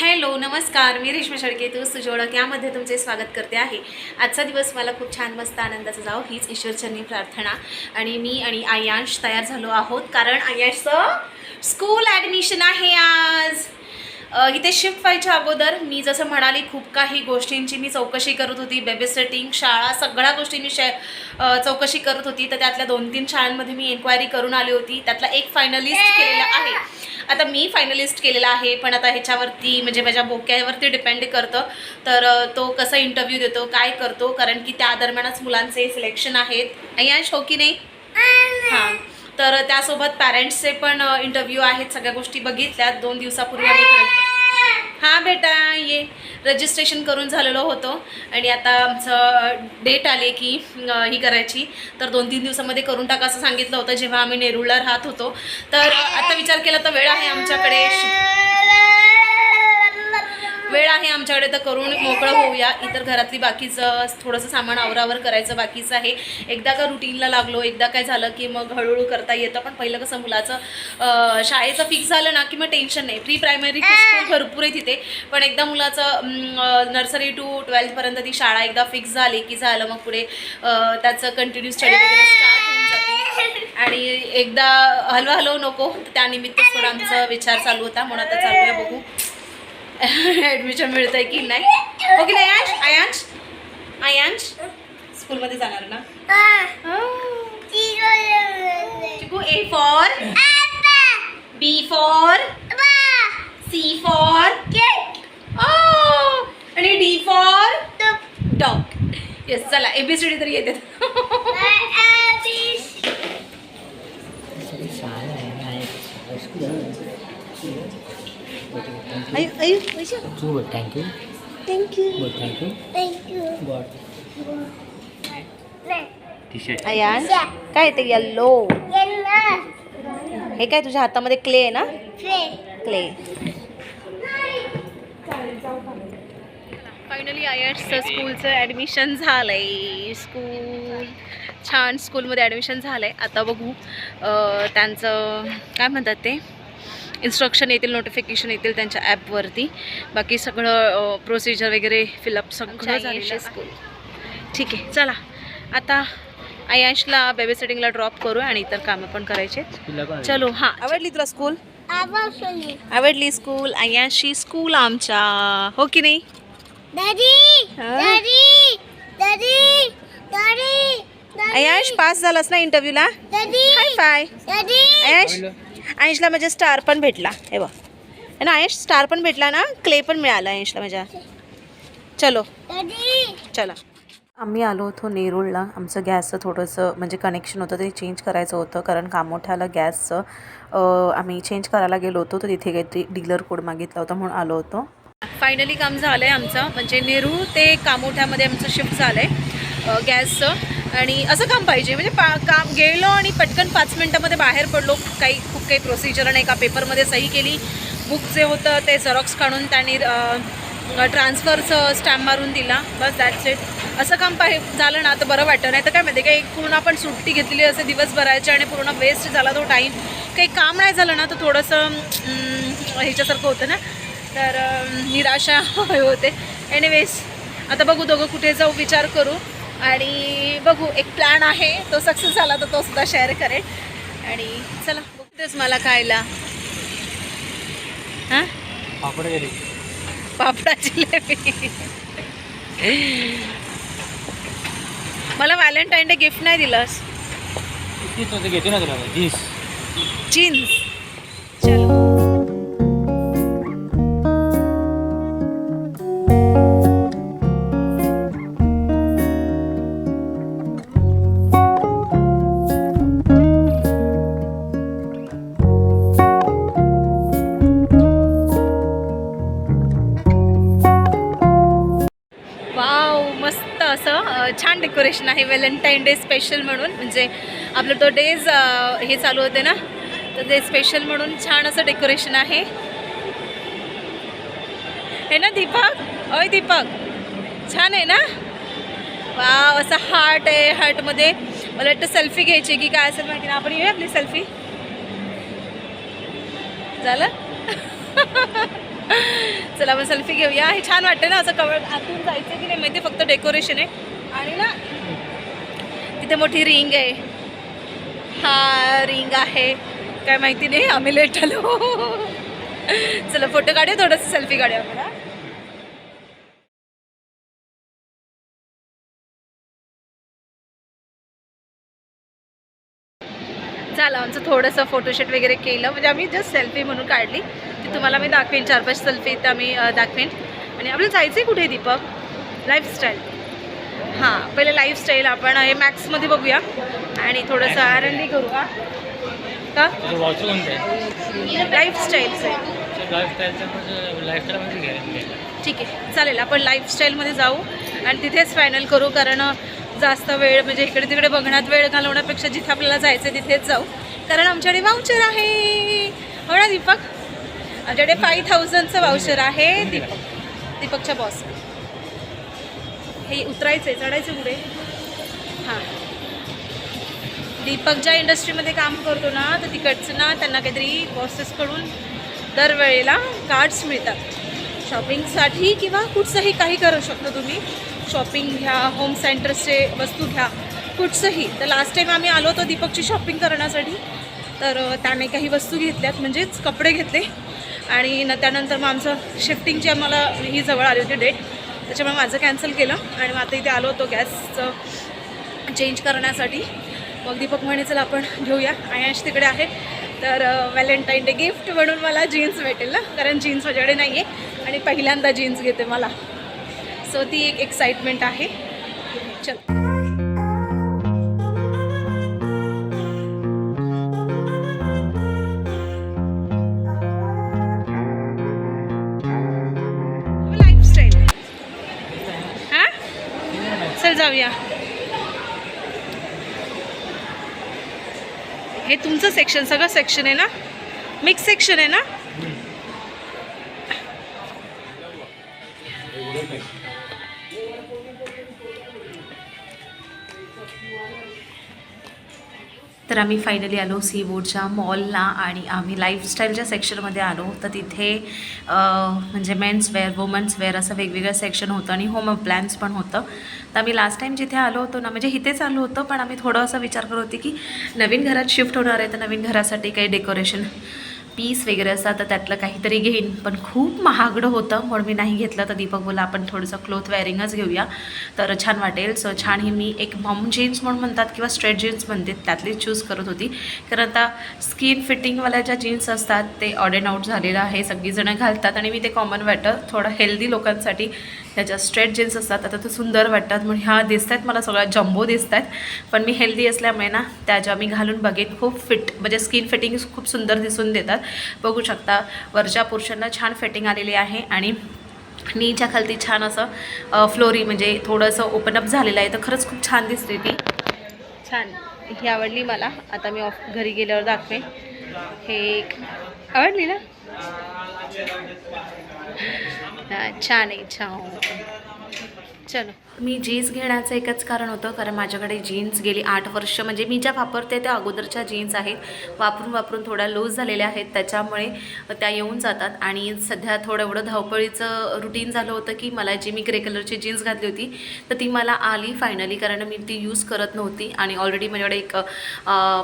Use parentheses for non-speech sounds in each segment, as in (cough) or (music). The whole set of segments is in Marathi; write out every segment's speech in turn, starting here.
हॅलो नमस्कार. मी रेश्मा शेळके तू तुझी यामध्ये तुमचे स्वागत करते आहे. आजचा दिवस मला खूप छान मस्त आनंदाचा जावं. हीच ईश्वरचरणी प्रार्थना. आणि मी आणि आयांश तयार झालो आहोत. कारण आयांशचं स्कूल ॲडमिशन आहे आज. इथे शिफ्ट व्हायच्या अगोदर मी जसं म्हणाली खूप काही गोष्टींची मी चौकशी करत होती. बेबी सेटिंग शाळा सगळ्या गोष्टी मी शे चौकशी करत होती. तर त्यातल्या दोन तीन शाळांमध्ये मी एन्क्वायरी करून आली होती. त्यातला एक फायनलिस्ट केलेला आहे. आता मी फायनलिस्ट केलेला आहे पण आता ह्याच्यावरती म्हणजे माझ्या बोक्यावरती डिपेंड करतं. तर तो कसा इंटरव्ह्यू देतो काय करतो? कारण की त्या दरम्यानच मुलांचे सिलेक्शन आहेत. अय्यांश हो की नाही? हां. तर त्यासोबत पॅरेंट्सचे पण इंटरव्ह्यू आहेत. सगळ्या गोष्टी बघितल्यात दोन दिवसापूर्वी आम्ही हां बेटा ये. रजिस्ट्रेशन करून झालेलो होतो. आणि आता आमचं डेट आली की ही करायची. तर दोन तीन दिवसामध्ये करून टाका असं सांगितलं होतं. जेव्हा आम्ही नेरूळला राहत होतो. तर आता विचार केला तर वेळ आहे आमच्याकडे. आहे आमच्याकडे तर करून मोकळं होऊया. इतर घरातली बाकीचं थोडंसं सामान आवरावर करायचं बाकीचं आहे. एकदा का रुटीनला लागलो एकदा काय झालं की मग हळूहळू करता येतं. पण पहिलं कसं मुलाचं शाळेचं फिक्स झालं ना की मग टेन्शन नाही. प्री प्रायमरी स्कूल भरपूर आहे तिथे. पण एकदा मुलाचं नर्सरी टू ट्वेल्थपर्यंत ती शाळा एकदा फिक्स झाली की झालं मग पुढे त्याचं कंटिन्यू स्टडी वगैरे स्टार्ट होऊन जाते. आणि एकदा हलवा हलवू नको त्यानिमित्त थोडा आमचा विचार चालू होता. म्हणून आता चालूया बघू. (laughs) ॲडमिशन मिळतंय की नाही? हो की नाही आयांश? आयांश? आयांश? स्कूलमध्ये जाणार ना? Chiku A for B for C for आणि डी फॉर डॉग येस चला एबीसीडी तरी येते. (laughs) आयु आयु वैशा तू बोल थँक्यू थँक्यू बोल thank you God T shirt Ayansh काय ते येल्लो हे काय तुझ्या हातामध्ये क्ले आहे ना? क्ले फायनली आयर्सचं स्कूलचं ॲडमिशन झालं आहे स्कूल छान स्कूलमध्ये ॲडमिशन झालं आहे आता बघू अं, त्यांचं काय म्हणतात ते? इन्स्ट्रक्शन येतील नोटिफिकेशन येतील त्यांच्या ॲपवरती बाकी सगळं प्रोसिजर वगैरे फिलअप सगळं झालेलं स्कूल ठीक आहे चला. आता आयांशला बेबी सेटिंगला ड्रॉप करू आणि इतर कामं पण करायचे. चलो हां. आवडली तुला स्कूल आवडली. स्कूल आयांशी स्कूल आमच्या. हो की नाही? आयांश पास झालास ना इंटरव्ह्यूला हाय फाय आयांश आयंशला माझ्या स्टार पण भेटला. हे बघ. है ना आयंश स्टार पण भेटला ना क्ले पण मिळाला आयंशला माझ्या. चलो. चला. आम्ही आलो होतो नेरूळला. आमचं गॅसचं थोडंसं म्हणजे कनेक्शन होतं ते चेंज करायचं होतं कारण कामोठ्याला गॅसचं आम्ही चेंज करायला गेलो होतो तर तिथे काहीतरी डीलर कोड मागितला होता म्हणून आलो होतो. फायनली काम झालं आहे आमचं. म्हणजे नेरूळ ते कामोठ्यामध्ये आमचं शिफ्ट झालं आहे गॅसचं. आणि असं काम पाहिजे. म्हणजे पा काम गेलो आणि पटकन पाच मिनटामध्ये बाहेर पडलो. काही खूप काही प्रोसिजर नाही एका पेपरमध्ये सही केली. बुक जे होतं ते झेरॉक्स काढून त्यांनी ट्रान्सफरचं स्टॅम्प मारून दिला. बस दॅट्स इट असं काम पाहि झालं ना तर बरं वाटतं नाही तर काय माहिती काही पूर्ण आपण सुट्टी घेतलेली असे दिवसभराची आणि पूर्ण वेस्ट झाला तो टाईम काही काम नाही झालं ना तर थोडंसं ह्याच्यासारखं होतं ना. तर निराशा (laughs) होते. एनिवेज आता बघू दोघं कुठे जाऊ विचार करू. आणि बघू एक प्लॅन आहे. तो सक्सेस झाला तर तो सुद्धा शेअर करेल आणि चला बघतेच मला खायला. हां? पापड जिलेबी मला व्हॅलेंटाईन डे गिफ्ट नाही दिलंस. तीच होते घेते ना तुला? जीन्स जीन्स चलो. छान डेकोरेशन आहे व्हॅलेंटाईन डे स्पेशल म्हणून. म्हणजे आपलं तो डेज हे चालू होते ना तर ते स्पेशल म्हणून छान असं डेकोरेशन आहे. हे ना दीपक? अय दीपक छान आहे ना? वा असा हार्ट आहे हार्टमध्ये मला वाटतं सेल्फी घ्यायची की काय असेल माहिती ना आपण येऊया आपली सेल्फी झालं? (laughs) चला आपण सेल्फी घेऊया. हे छान वाटतं ना असं कवळ आतून जायचं की नाही माहिती फक्त डेकोरेशन आहे. आणि ना तिथे मोठी रिंग आहे. हा रिंग आहे. काय माहिती नाही आम्ही लेट आलो. चला फोटो काढूया थोडंसं सेल्फी काढूया मला झालं आमचं थोडंसं फोटोशूट वगैरे केलं. म्हणजे आम्ही जस्ट सेल्फी म्हणून काढली. ती तुम्हाला मी दाखवेन चार पाच सेल्फी तर आम्ही दाखवेन. आणि आपल्याला जायचं आहे कुठे दीपक? लाईफस्टाईल हां पहिले लाईफस्टाईल आपण हे मॅक्समध्ये बघूया. आणि थोडंसं आर एन डी करू का? लाईफस्टाईलचं म्हणजे ठीक आहे चालेल. आपण लाईफस्टाईलमध्ये जाऊ आणि तिथेच फायनल करू कारण जास्त वेळ म्हणजे इकडे तिकडे बघण्यात वेळ घालवण्यापेक्षा जिथे आपल्याला जायचं तिथेच जाऊ. कारण आमच्याकडे वाउचर आहे. हो ना दीपक? आमच्याकडे फाईव्ह थाउजंडचं वाउचर आहे दीपक दीपकच्या बॉस हे उतरायचं आहे चढायचं पुढे. हां. दीपक ज्या इंडस्ट्रीमध्ये काम करतो ना तर तिकडचं ना त्यांना काहीतरी बॉसेसकडून दरवेळेला कार्ड्स मिळतात. शॉपिंगसाठी किंवा कुठचंही काही करू शकता तुम्ही. शॉपिंग घ्या होम सेंटर्सचे वस्तू घ्या कुठचंही. तर लास्ट टाईम आम्ही आलो होतो दीपकची शॉपिंग करण्यासाठी. तर त्याने काही वस्तू घेतल्यात म्हणजेच कपडे घेतले. आणि न त्यानंतर मग आमचं शिफ्टिंगची आम्हाला ही जवळ आली होती डेट त्याच्यामुळे माझं कॅन्सल केलं आणि मग आता इथे आलो होतो गॅसचं चेंज करण्यासाठी. मग दीपक म्हणे चला आपण घेऊया. आयाश तिकडे आहे. तर व्हॅलेंटाईन डे गिफ्ट म्हणून मला जीन्स भेटेल ना? कारण जीन्स माझ्याकडे नाही आहे आणि पहिल्यांदा जीन्स घेते मला. सो ती एक एक्साइटमेंट आहे. चल. हे तुमचं सेक्शन सगळं सेक्शन आहे ना? मिक्स सेक्शन आहे ना? तर आम्ही फायनली आलो सी बोर्डच्या मॉलला आणि आम्ही लाईफस्टाईलच्या सेक्शनमध्ये आलो. तर तिथे म्हणजे मेन्स वेअर वुमन्स वेअर असं वेगवेगळं सेक्शन होतं आणि होम अप्लायन्स पण होतं. तर आम्ही लास्ट टाईम जिथे आलो होतो ना म्हणजे इथेच आलो होतो पण आम्ही थोडं असं विचार करत होती की नवीन घरात शिफ्ट होणार आहे तर नवीन घरासाठी काही डेकोरेशन पीस वगैरे असतात तर त्यातलं काहीतरी घेईन. पण खूप महागडं होतं. म्हणून मी नाही घेतलं तर दीपक बोला आपण थोडंसं क्लोथ वेअरिंगच घेऊया. तर छान वाटेल. सो छान ही मी एक मॉम जीन्स म्हणून म्हणतात किंवा स्ट्रेट जीन्स म्हणते त्यातली चूज करत होती. कारण आता स्किन फिटिंगवाल्या ज्या जीन्स असतात ते ऑड अँड आउट झालेलं आहे. सगळीजणं घालतात आणि मी ते कॉमन वाटतं थोडं हेल्दी लोकांसाठी त्याच्या स्ट्रेट जीन्स असतात आता ते सुंदर वाटतात. म्हणून ह्या दिसत आहेत मला सगळ्या जम्बो दिसत आहेत पण मी हेल्दी असल्यामुळे ना त्या ज्या मी घालून बघेन खूप फिट म्हणजे स्किन फिटिंग खूप सुंदर दिसून देतात. बघू शकता वरच्या पोर्शनला छान फिटिंग आलेली आहे आणि नीच्या खालती छान असं फ्लोरी म्हणजे थोडंसं ओपन अप झालेलं आहे. तर खरंच खूप छान दिसते ती. छान. ही आवडली मला. आता मी ऑफ घरी गेल्यावर दाखवेन. हे एक आवडली ना? छान आहे छान चलो। मी जीन्स घेण्याचं एकच कारण होतं कारण माझ्याकडे जीन्स गेली आठ वर्ष. म्हणजे मी ज्या वापरते त्या अगोदरच्या जीन्स आहेत वापरून वापरून थोड्या लूज झालेल्या आहेत. त्याच्यामुळे त्या येऊन जातात. आणि सध्या थोडं एवढं धावपळीचं रुटीन झालं होतं की मला जी मी ग्रे कलरची जीन्स घातली होती तर ती मला आली फायनली कारण मी ती यूज करत नव्हती. आणि ऑलरेडी माझ्याकडे एक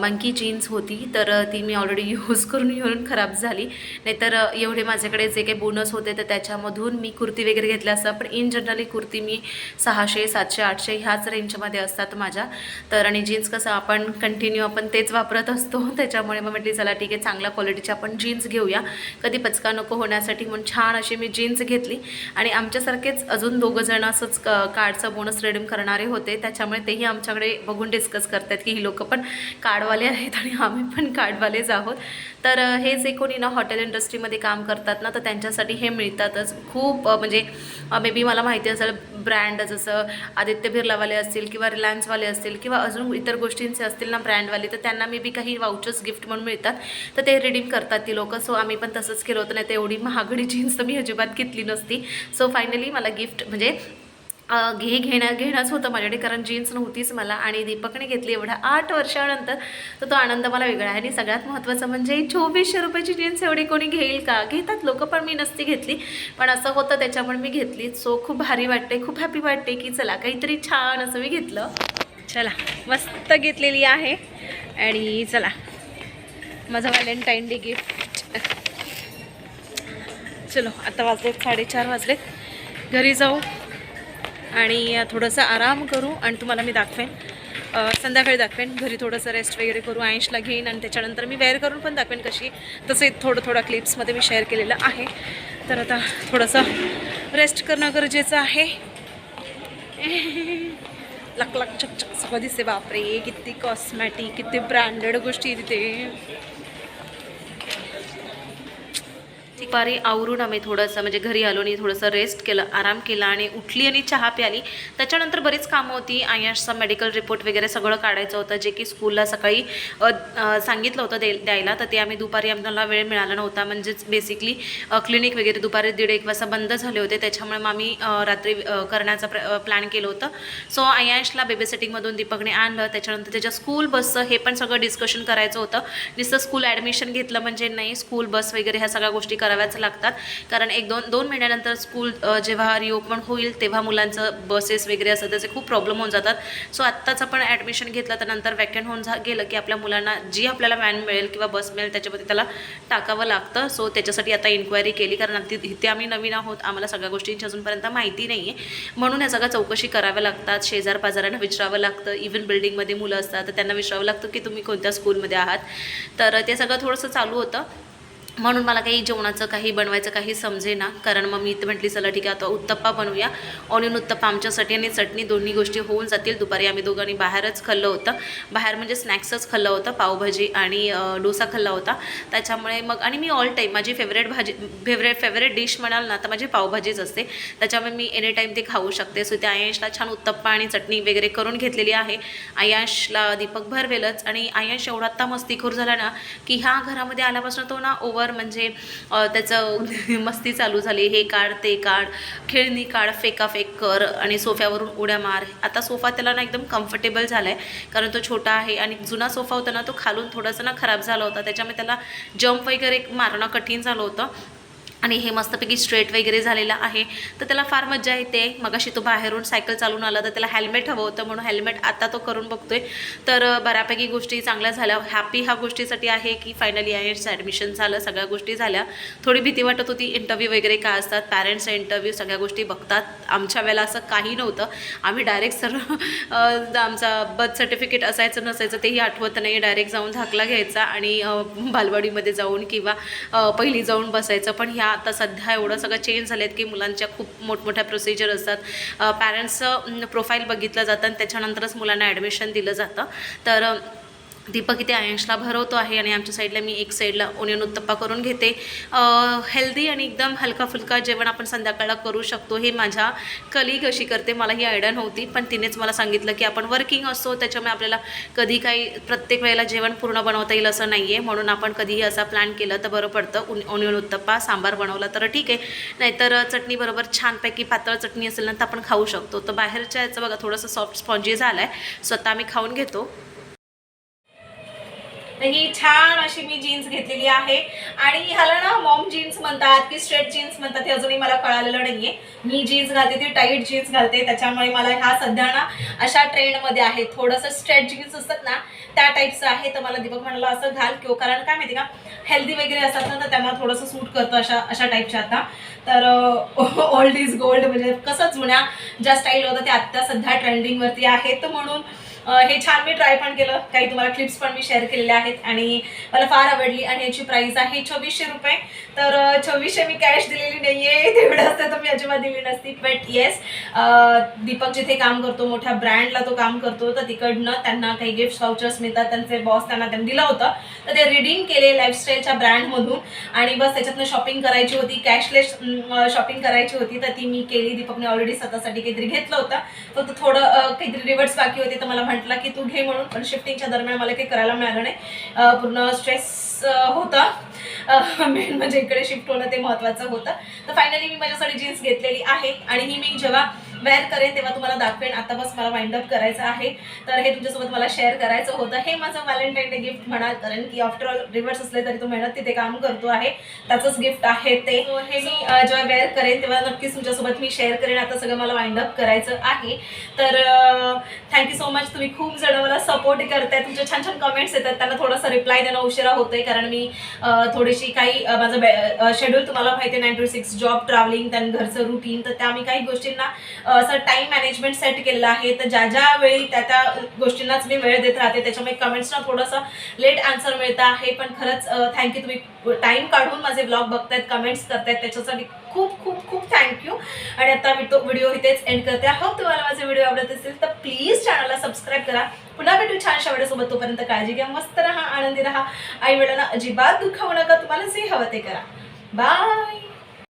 मंकी जीन्स होती तर ती मी ऑलरेडी यूज (laughs) करून येऊन खराब झाली. नाहीतर एवढे माझ्याकडे जे काही बोनस होते तर त्याच्यामधून मी कुर्ती वगैरे घेतल्या असतात पण इन जनरली कुर्ती मी सहाशे सातशे आठशे ह्याच रेंजमध्ये असतात माझ्या. तर आणि जीन्स कसं आपण कंटिन्यू आपण तेच वापरत असतो. (laughs) त्याच्यामुळे मग म्हटली चला ठीक आहे चांगल्या क्वालिटीची आपण जीन्स घेऊया. कधी पचका नको होण्यासाठी म्हणून छान अशी मी जीन्स घेतली. आणि आमच्यासारखेच अजून दोघं जण असंच क कार्डचा बोनस रिडीम करणारे होते. त्याच्यामुळे तेही आमच्याकडे बघून डिस्कस करतात की ही लोक पण कार्डवाले आहेत आणि आम्ही पण कार्डवालेच आहोत. तर हे जे कोणी ना हॉटेल इंडस्ट्रीमध्ये काम करतात ना तर त्यांच्यासाठी हे मिळतातच. खूप म्हणजे मे बी मला माहिती असेल ब्रँड जसं आदित्य बिर्लावाले असतील किंवा रिलायन्सवाले असतील किंवा अजून इतर गोष्टींचे असतील ना ब्रँडवाले तर त्यांना मे बी काही वाउचर्स गिफ्ट म्हणून मिळतात. तर ते रिडीम करतात ती लोकं. सो आम्ही पण तसंच केलं होतं नाही तर एवढी महागडी (laughs) जीन्स तर मी अजिबात घेतली नसती. सो फायनली मला गिफ्ट म्हणजे घे घेणं घेणंच होतं माझ्याकडे कारण जीन्स नव्हतीच मला आणि दीपकने घेतली एवढ्या आठ वर्षानंतर. तर तो आनंद मला वेगळा आहे आणि सगळ्यात महत्त्वाचं म्हणजे चोवीसशे रुपयाची जीन्स एवढी कोणी घेईल का? घेतात लोक पण मी नसती घेतली. पण असं होतं त्याच्यामुळे मी घेतली. सो खूप भारी वाटते खूप हॅपी वाटते की चला काहीतरी छान असं मी घेतलं. चला मस्त घेतलेली आहे. आणि चला माझं व्हॅलेंटाईन डे गिफ्ट. चलो आता वाजलेत साडेचार वाजलेत. घरी जाऊ. आणि थोडंसं आराम करू आणि तुम्हाला मी दाखवेन. संध्याकाळी दाखवेन. घरी थोडंसं रेस्ट वगैरे करू आयशला घेईन आणि त्याच्यानंतर मी वेअर करून पण दाखवेन कशी. तसे थोडं थोडं क्लिप्समध्ये मी शेअर केलेलं आहे. तर आता थोडंसं रेस्ट करणं गरजेचं आहे. (laughs) लक लक चक चक. सगळं दिसते बापरे किती कॉस्मॅटिक किती ब्रँडेड गोष्टी तिथे. दुपारी आवरून आम्ही थोडंसं म्हणजे घरी आलो आणि थोडंसं रेस्ट केलं आराम केला आणि उठली आणि चहा प्याली. त्याच्यानंतर बरीच कामं होती. आयाशचा मेडिकल रिपोर्ट वगैरे सगळं काढायचं होतं जे की स्कूलला सकाळी सांगितलं होतं दे द्यायला. तर ते आम्ही दुपारी आम्हाला वेळ मिळाला नव्हता. म्हणजेच बेसिकली क्लिनिक वगैरे दुपारी दीड एक वाजता बंद झाले होते. त्याच्यामुळे मग आम्ही रात्री करण्याचा प्र प्लॅन केलं होतं. सो आयाशला बेबी सेटिंगमधून दीपकने आणलं. त्याच्यानंतर त्याच्या स्कूल बसचं हे पण सगळं डिस्कशन करायचं होतं. नुसतं स्कूल ॲडमिशन घेतलं म्हणजे नाही स्कूल बस वगैरे ह्या सगळ्या गोष्टी कराव्याच लागतात. कारण एक दोन दोन महिन्यानंतर स्कूल जेव्हा रिओपन होईल तेव्हा मुलांचं बसेस वगैरे असतात त्याचे खूप प्रॉब्लेम होऊन जातात. सो आत्ताच आपण ॲडमिशन घेतलं तर नंतर वॅकंट होऊन जा गेलं की आपल्या मुलांना जी आपल्याला व्हॅन मिळेल किंवा बस मिळेल त्याच्यामध्ये त्याला टाकावं लागतं. सो त्याच्यासाठी आता इन्क्वायरी केली कारण तिथे इथे आम्ही नवीन आहोत आम्हाला सगळ्या गोष्टींची अजूनपर्यंत माहिती नाही आहे म्हणून या सगळ्या चौकशी कराव्या लागतात शेजार पाजारांना विचारावं लागतं. इव्हन बिल्डिंगमध्ये मुलं असतात तर त्यांना विचारावं लागतं की तुम्ही कोणत्या स्कूलमध्ये आहात? तर ते सगळं थोडंसं चालू होतं. म्हणून मला काही जेवणाचं काही बनवायचं काही समजे ना कारण मग मी इथं म्हटली चला ठीक आहे आता उत्तप्पा बनवूया. ऑनियन उत्तप्पा आमच्यासाठी आणि चटणी दोन्ही गोष्टी होऊन जातील. दुपारी आम्ही दोघांनी बाहेरच खाल्लं होतं. बाहेर म्हणजे स्नॅक्सच खाल्लं होतं पावभाजी आणि डोसा खाल्ला होता. त्याच्यामुळे मग आणि मी ऑल टाईम माझी फेवरेट भाजी फेवरेट फेवरेट डिश म्हणाल ना तर माझी पावभाजीच असते. त्याच्यामुळे मी एनी टाईम ते खाऊ शकते. सो त्या आयशला छान उत्तप्पा आणि चटणी वगैरे करून घेतलेली आहे. आयशला दीपक भरवेलच आणि आयश एवढा आत्ता मस्तीखोर झाला ना की ह्या घरामध्ये आल्यापासून तो ना ओव्हर म्हणजे त्याचं (laughs) मस्ती चालू झाली. हे काढ ते काढ. खेळणी काढ फेका फेक कर आणि सोफ्यावरून उड्या मार. आता सोफा त्याला ना एकदम कम्फर्टेबल झाला आहे कारण तो छोटा आहे आणि जुना सोफा होता ना तो खालून थोडासा ना खराब झाला होता. त्याच्यामुळे त्याला जम्प वगैरे मारणं कठीण झालं होतं. आणि हे मस्तपैकी स्ट्रेट वगैरे झालेलं आहे. तर त्याला फार मजा येते. मगाशी तो बाहेरून सायकल चालून आला तर त्याला हेल्मेट हवं होतं म्हणून हेल्मेट आता तो करून बघतोय. तर बऱ्यापैकी गोष्टी चांगल्या झाल्या. हॅपी ह्या गोष्टीसाठी आहे की फायनली आयएसचं ॲडमिशन झालं सगळ्या गोष्टी झाल्या. थोडी भीती वाटत होती इंटरव्ह्यू वगैरे काय असतात पॅरेंट्सचा इंटरव्ह्यू सगळ्या गोष्टी बघतात. आमच्या वेळेला असं काही नव्हतं. आम्ही डायरेक्ट सर आमचा बर्थ सर्टिफिकेट असायचं नसायचं तेही आठवत नाही. डायरेक्ट जाऊन धाकला घ्यायचा आणि बालवाडीमध्ये जाऊन किंवा पहिली जाऊन बसायचं. पण ह्या आता सध्या एवढं सगळं चेंज झालेत की मुलांच्या खूप मोठमोठ्या प्रोसिजर असतात. पॅरेंट्सचं प्रोफाईल बघितलं जातं आणि त्याच्यानंतरच मुलांना ॲडमिशन दिलं जातं. तर दीपक इथे आयंशला भरवतो आहे आणि आमच्या साईडला मी एक साईडला ओनियन उत्तप्पा करून घेते. हेल्दी आणि एकदम हलका फुलका जेवण आपण संध्याकाळला करू शकतो हे माझ्या कलिग अशी करते. मला ही आयडिया नव्हती पण तिनेच मला सांगितलं की आपण वर्किंग असतो त्याच्यामुळे आपल्याला कधी काही प्रत्येक वेळेला जेवण पूर्ण बनवता येईल असं नाही आहे म्हणून आपण कधीही असा प्लॅन केलं तर बरं पडतं. उन ओनियन उत्तप्पा सांबार बनवला तर ठीक आहे. नाहीतर चटणीबरोबर छानपैकी पातळ चटणी असेल ना तर आपण खाऊ शकतो. तर बाहेरच्या याचं बघा थोडंसं सॉफ्ट स्पॉन्जी झालं आहे स्वतः आम्ही खाऊन घेतो. तर ही छान अशी मी जीन्स घेतलेली आहे. आणि ह्याला ना मॉम जीन्स म्हणतात की स्ट्रेट जीन्स म्हणतात हे अजूनही मला कळालेलं नाहीये. मी जीन्स घालते ती टाईट जीन्स घालते त्याच्यामुळे मला ह्या सध्या ना अशा ट्रेंडमध्ये आहे थोडंसं स्ट्रेट जीन्स असतात ना त्या टाईपचं आहे. तर मला दीपक म्हणाला असं घाल किंवा कारण काय माहिती का हेल्दी वगैरे असतात ना तर त्यांना थोडंसं सूट करतं अशा अशा टाईपच्या आता. तर ओल्ड इज गोल्ड म्हणजे कसं जुन्या ज्या स्टाईल होत्या त्या आत्ता सध्या ट्रेंडिंगवरती आहेत. म्हणून हे छान मी ट्राय पण केलं. काही तुम्हाला क्लिप्स पण मी शेअर केलेल्या आहेत आणि मला फार आवडली आणि याची प्राईस आहे चोवीसशे रुपये. तर छवीसशे चोवीसशे मी कॅश दिलेली नाही आहे (laughs) तेवढं असतं तर मी अजिबात दिली नसती. बट येस दीपक जिथे काम करतो मोठ्या ब्रँडला तो काम करतो तर तिकडनं त्यांना काही गिफ्ट वाउचर्स मिळतात. त्यांचे बॉस त्यांना त्यांनी दिलं होतं. तर ते रिडीम केले लाईफस्टाईलच्या ब्रँडमधून आणि बस त्याच्यातनं शॉपिंग करायची होती. कॅशलेस शॉपिंग करायची होती. तर ती मी केली. दीपकने ऑलरेडी स्वतःसाठी काहीतरी घेतलं होतं. फक्त थोडं काहीतरी रिवर्ट्स बाकी होते. तर मला म्हटलं की तू घे म्हणून पण शिफ्टिंगच्या दरम्यान मला काही करायला मिळालं नाही. पूर्ण स्ट्रेस होता. मेन म्हणजे इकडे शिफ्ट होणं ते महत्त्वाचं होतं. तर फायनली मी माझ्यासाठी जीन्स घेतलेली आहे. आणि ही मी जेव्हा वेअर करेन तेव्हा तुम्हाला दाखवेन. आतापासून मला वाइंड अप करायचं आहे. तर हे तुमच्यासोबत मला शेअर करायचं होतं. हे माझं व्हॅलेंटाईन डे गिफ्ट म्हणा कारण की आफ्टर ऑल रिव्हर्स असले तरी तो मेहनत तिथे काम करतो आहे. त्याचंच गिफ्ट आहे ते. So, हे मी जेव्हा वेअर करेन तेव्हा नक्कीच तुमच्यासोबत मी शेअर करेन. आता सगळं मला वाइंड अप करायचं आहे. तर थँक्यू सो मच तुम्ही खूप जण मला सपोर्ट करताय. तुमचे छान छान कमेंट्स येतात. त्यांना थोडासा रिप्लाय देणं उशिरा होतोय कारण मी थोडीशी काही माझं शेड्यूल तुम्हाला माहिती आहे. Nine to six job travelling त्यानं घरचं रुटीन तर त्या मी काही गोष्टींना असं टाईम मॅनेजमेंट सेट केलेलं आहे. तर ज्या ज्या वेळी त्या त्या गोष्टींनाच मी वेळ देत राहते त्याच्यामुळे कमेंट्सना थोडंसं लेट आन्सर मिळतं आहे पण खरंच थँक्यू तुम्ही टाईम काढून माझे ब्लॉग बघतायत कमेंट्स करतायत. त्याच्यासाठी खूप खूप खूप थँक्यू आणि आता मी तो व्हिडिओ इथेच एंड करते. होप तुम्हाला माझे व्हिडिओ आवडत असेल तर प्लीज चॅनलला सबस्क्राईब करा. पुन्हा भेटू छानशा व्हिडिओसोबत तोपर्यंत काळजी घ्या मस्त राहा आनंदी राहा. आई वडिलांना अजिबात दुखावू नका. तुम्हाला जे हवं ते करा. बाय